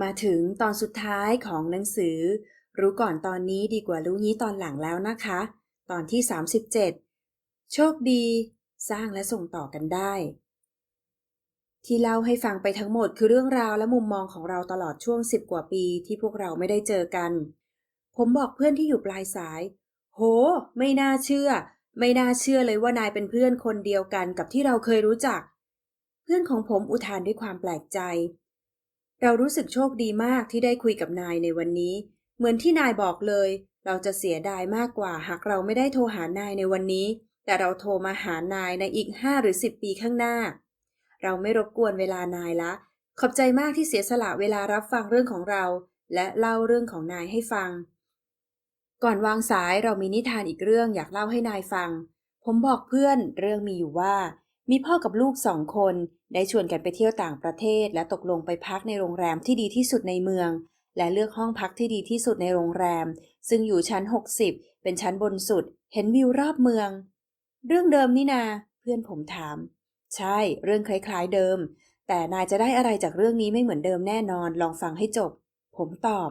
มาถึงตอนสุดท้ายของหนังสือ รู้ก่อนตอนนี้ดีกว่ารู้งี้ตอนหลังแล้วนะคะ ตอนที่ 37 โชคดี สร้างและส่งต่อกันได้ ที่เล่าให้ฟังไปทั้งหมดคือเรื่องราวและมุมมองของเราตลอดช่วงสิบกว่าปีที่พวกเราไม่ได้เจอกัน ผมบอกเพื่อนที่อยู่ปลายสาย โห ไม่น่าเชื่อ ไม่น่าเชื่อเลยว่านายเป็นเพื่อนคนเดียวกันกับที่เราเคยรู้จัก เพื่อนของผมอุทานด้วยความแปลกใจ เรารู้สึกโชคดีมากที่ได้คุยกับนายในวันนี้ เหมือนที่นายบอกเลย เราจะเสียดายมากกว่าหากเราไม่ได้โทรหานายในวันนี้ แต่เราโทรมาหานายในอีกห้าหรือสิบปีข้างหน้า เราไม่รบกวนเวลานายละ ขอบใจมากที่เสียสละเวลารับฟังเรื่องของเรา และเล่าเรื่องของนายให้ฟัง ก่อนวางสายเรามีนิทานอีกเรื่องอยากเล่าให้นายฟัง ผมบอกเพื่อนเรื่องมีอยู่ว่า มีพ่อกับลูกสองคน ได้ชวนกันไปเที่ยวต่างประเทศ และตกลงไปพักในโรงแรมที่ดีที่สุดในเมือง และเลือกห้องพักที่ดีที่สุดในโรงแรม ซึ่งอยู่ชั้น 60 เป็นชั้นบนสุด เห็นวิวรอบเมือง เรื่องเดิมนี่นา เพื่อนผมถาม ใช่ เรื่องคล้ายๆเดิม แต่นายจะได้อะไรจากเรื่องนี้ไม่เหมือนเดิมแน่นอน ลองฟังให้จบ ผมตอบ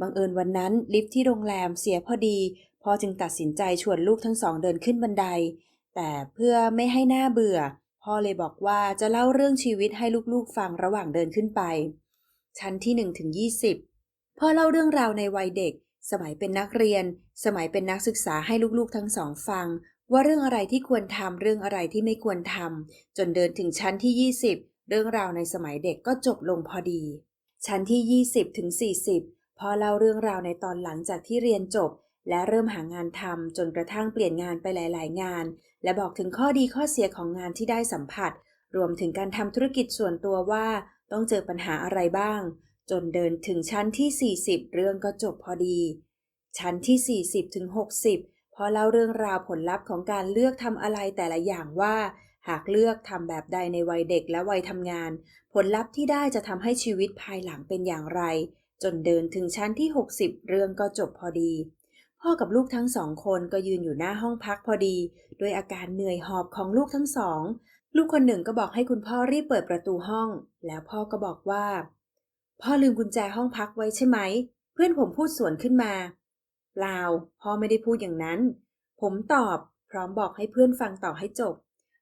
บังเอิญวันนั้นลิฟต์ที่โรงแรมเสียพอดี พ่อจึงตัดสินใจชวนลูกทั้งสองเดินขึ้นบันได แต่เพื่อไม่ให้หน้าเบื่อ พ่อเลยบอกว่าจะเล่าเรื่องชีวิตให้ลูกๆฟังระหว่างเดินขึ้นไป ชั้นที่ 1 ถึง 20 พ่อเล่าเรื่องราวในวัยเด็ก สมัยเป็นนักเรียน สมัยเป็นนักศึกษาให้ลูกๆทั้งสองฟัง ว่าเรื่องอะไรที่ควรทำเรื่องอะไรที่ไม่ควรทำจนเดินถึงชั้นที่ 20 เรื่องราวในสมัยเด็กก็จบลงพอดี ชั้นที่ 20ถึง40พ่อเล่าเรื่องราวในตอนหลังจากที่เรียนจบ และเริ่มหางานทำจนกระทั่งเปลี่ยนงานไปหลาย ๆ งาน และบอกถึงข้อดีข้อเสียของงานที่ได้สัมผัส รวมถึงการทำธุรกิจส่วนตัวว่าต้องเจอปัญหาอะไรบ้าง จนเดินถึงชั้นที่ 40 เรื่องก็จบพอดี ชั้นที่ 40ถึง60 พอเล่าเรื่องราวผลลัพธ์ของการเลือกทำอะไรแต่ละอย่างว่า หากเลือกทำแบบใดในวัยเด็กและวัยทำงาน ผลลัพธ์ที่ได้จะทำให้ชีวิตภายหลังเป็นอย่างไร จนเดินถึงชั้นที่ 60 เรื่องก็จบพอดี พ่อกับลูกทั้งสองคนก็ยืนอยู่หน้าห้องพักพอดี ด้วยอาการเหนื่อยหอบของลูกทั้งสอง ลูกคนหนึ่งก็บอกให้คุณพ่อรีบเปิดประตูห้อง แล้วพ่อก็บอกว่า พ่อลืมกุญแจห้องพักไว้ใช่ไหม เพื่อนผมพูดสวนขึ้นมาเปล่าพ่อไม่ได้พูดอย่างนั้น ผมตอบพร้อมบอกให้เพื่อนฟังต่อให้จบ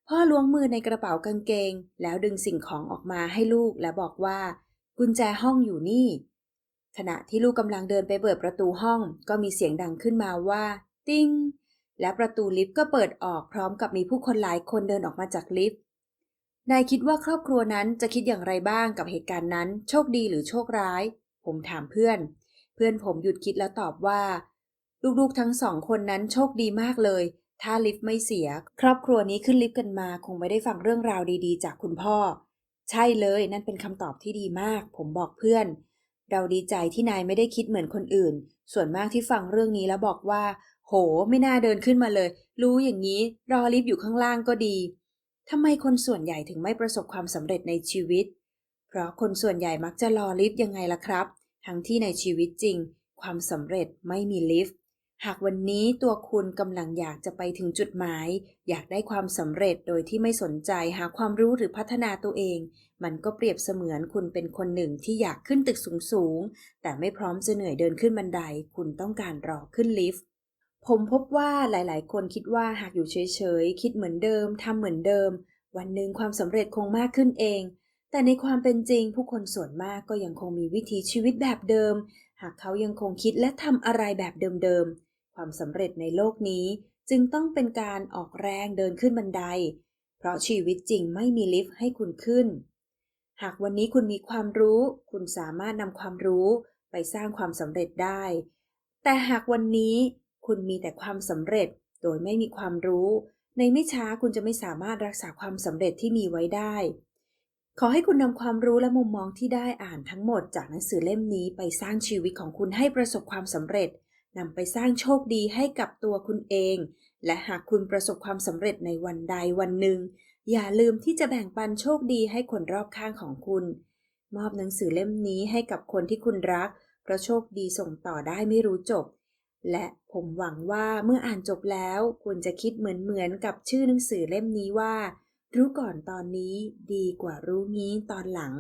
พ่อล้วงมือในกระเป๋ากางเกง แล้วดึงสิ่งของออกมาให้ลูกและบอกว่า กุญแจห้องอยู่นี่ ขณะที่ลูกกำลังเดินไปเปิดประตูห้อง ก็มีเสียงดังขึ้นมาว่า ติ้ง และประตูลิฟต์ก็เปิดออกพร้อมกับมีผู้คนหลายคนเดินออกมาจากลิฟต์ นายคิดว่าครอบครัวนั้นจะคิดอย่างไรบ้างกับเหตุการณ์นั้น โชคดีหรือโชคร้าย ผมถามเพื่อน เพื่อนผมหยุดคิดแล้วตอบว่า ลูกๆทั้งสองคนนั้นโชคดีมากเลย ถ้าลิฟต์ไม่เสีย ครอบครัวนี้ขึ้นลิฟต์กันมา คงไม่ได้ฟังเรื่องราวดีๆ จากคุณพ่อ ใช่เลย นั่นเป็นคำตอบที่ดีมาก ผมบอกเพื่อน เราดีใจที่นายไม่ได้คิดเหมือนคนอื่น ส่วนมากที่ฟังเรื่องนี้แล้วบอกว่า โห ไม่น่าเดินขึ้นมาเลย รู้อย่างนี้ รอลิฟต์อยู่ข้างล่างก็ดีทำไมคนส่วนใหญ่ถึงไม่ประสบความสำเร็จในชีวิต เพราะคนส่วนใหญ่มักจะรอลิฟต์ยังไงล่ะครับ ทั้งที่ในชีวิตจริง ความสำเร็จไม่มีลิฟต์ หากวันนี้ตัวคุณกำลังอยากจะไปถึงจุดหมาย อยากได้ความสำเร็จโดยที่ไม่สนใจหาความรู้หรือพัฒนาตัวเอง มันก็เปรียบเสมือนคุณเป็นคนหนึ่งที่อยากขึ้นตึกสูงๆ แต่ไม่พร้อมจะเหนื่อยเดินขึ้นบันได คุณต้องการรอขึ้นลิฟต์ผมพบว่าหลายๆ คนคิดว่าหากอยู่เฉยๆ คิดเหมือนเดิมทำเหมือนเดิม วันหนึ่งความสำเร็จคงมากขึ้นเอง แต่ในความเป็นจริง ผู้คนส่วนมากก็ยังคงมีวิถีชีวิตแบบเดิม หากเขายังคงคิดและทำอะไรแบบเดิมๆ ความสำเร็จในโลกนี้จึงต้องเป็นการออกแรงเดินขึ้นบันได เพราะชีวิตจริงไม่มีลิฟต์ให้คุณขึ้น หากวันนี้คุณมีความรู้ คุณสามารถนำความรู้ไปสร้างความสำเร็จได้ แต่หากวันนี้คุณมีแต่ความสำเร็จโดยไม่มีความรู้ ในไม่ช้าคุณจะไม่สามารถรักษาความสำเร็จที่มีไว้ได้ ขอให้คุณนำความรู้และมุมมองที่ได้อ่านทั้งหมดจากหนังสือเล่มนี้ไปสร้างชีวิตของคุณให้ประสบความสำเร็จ นำไปสร้างโชคดีให้กับตัวคุณเอง และหากคุณประสบความสำเร็จในวันใดวันหนึ่ง อย่าลืมที่จะแบ่งปันโชคดีให้คนรอบข้างของคุณ มอบหนังสือเล่มนี้ให้กับคนที่คุณรัก เพราะโชคดีส่งต่อได้ไม่รู้จบ และผมหวังว่าเมื่ออ่านจบแล้ว คุณจะคิดเหมือนเหมือนกับชื่อหนังสือเล่มนี้ว่า รู้ก่อนตอนนี้ดีกว่ารู้งี้ตอนหลัง